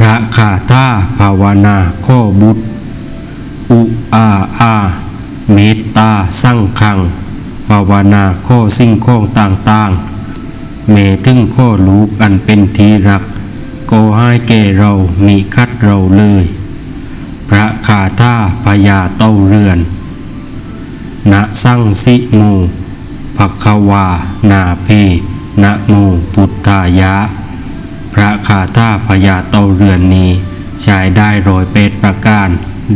พระคาถาภาวนาข้อบุตร อุอาอาเมตตาสั่งคัง ภาวนาข้อสิ่งข้องต่างๆ เมถึงข้อลูกอันเป็นทีรัก ก็ให้แก่เรามีคัดเราเลย พระคาถาพญาเต้าเรือนณสั่งสิโมภควา นาเพนะโมพุทธายะ พระคาถาพญาเต้าเรือนนี้ใช้ได้ร้อยเป็ดประการ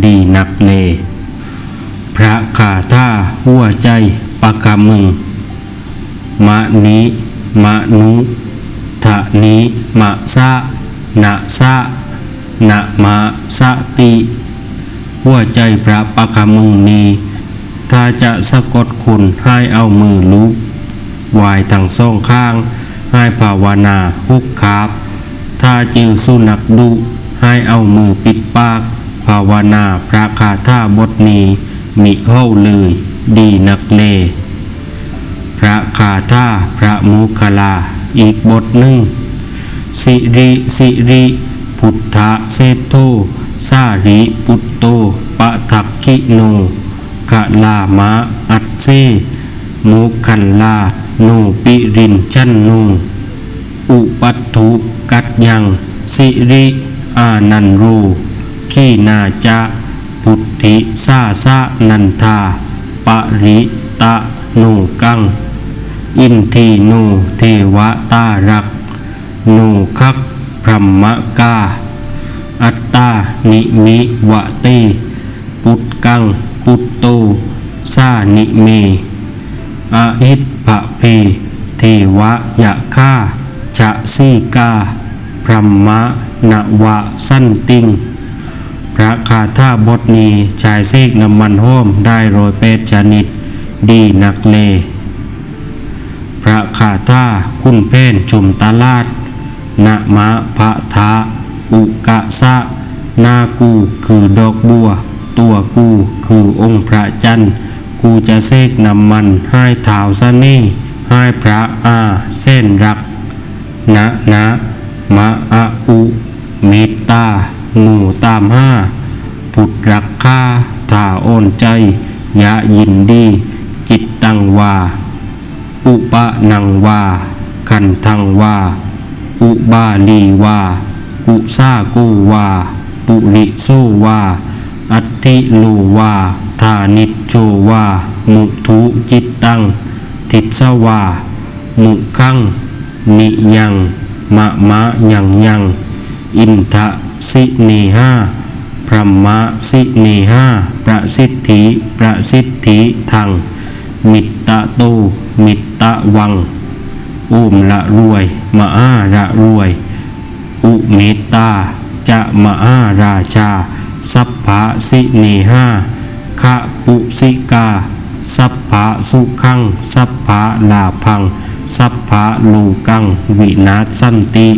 ดีนักเล พระคาถาหัวใจปากามึง มะนิมะนุทะนิมะสะนะสะนะมะสะติ หัวใจพระปากามึงนี้ ถ้าจะสะกดคุณให้เอามือลุกวายทั้งสองข้างให้ภาวนาฮุกคาบ ถ้าจือสุนักดุให้เอามือปิดปาก ภาวนาพระคาถาบทนี้มิเข้าเลย ดีนักเลพระคาถาพระมุคลาอีกบทหนึ่ง สิริสิริ พุทธเสโทสาริปุตโตปะทักขิโนกะลามะอัตเซมุคันลาโนปิรินชันโนอุปัตถุ กัดยัง สิริอานันโรขีนาจะพุทธิสาสะนันทา ปริตะโนกัง อินทีโนเทวตารักโนคักพรหมกา อัตตานิมิวะเต ปุตกัง ปุตโตสานิเมอาหิตภะเพ เทวะยะฆาจะสีกา พรหมะนวะสั้นติงพระคาถาบทนี้ชายเสกน้ำมันห้อมได้โรยเป็ดชนิด ดีนักเล พระคาถาคุณเพนชุมตาลาดนะมะพะทะอุกะสะนากูคือดอกบัว ตัวกูคือองค์พระจันทร์ กูจะเสกน้ำมันให้เท้าสนี่ให้พระอาเส้นรัก นะนะ มะอะอุเมตตาหมู่ตามห้าพุทรักค่าถาโอนใจ ยะยินดี จิตตังวา อุปะนังวา คันทังวา อุบาลีวากุซากูวา ปุริโซวา อัตติลูวาธานิจโจวา มุทุจิตตัง ทิสวา มุขังนิยัง มะมะยังยังอินทะสิเนหาพรหมะสิเนหาประสิทธิประสิทธิทังมิตตะโตมิตตะวัง อุมละรวยมหาระรวย อุเมตตาจะมหาราชา สัพพะสิเนหาคะปุสิกา สัพพะสุขัง สัพพะลาพัง สัพพะลูกัง วินาสันติ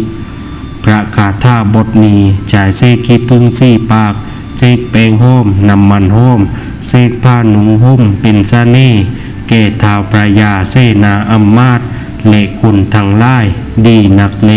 พระคาถาบทนี้จ่ายเสกขี้พึ่งสี่ปากเสกแปงห้อมน้ำมันห้อมเสกผ้าหนุงห่มเป็นสะเน่ห์เกตท้าวประยาเสนาอำมาตเลคุณทางไล่ดีนักเล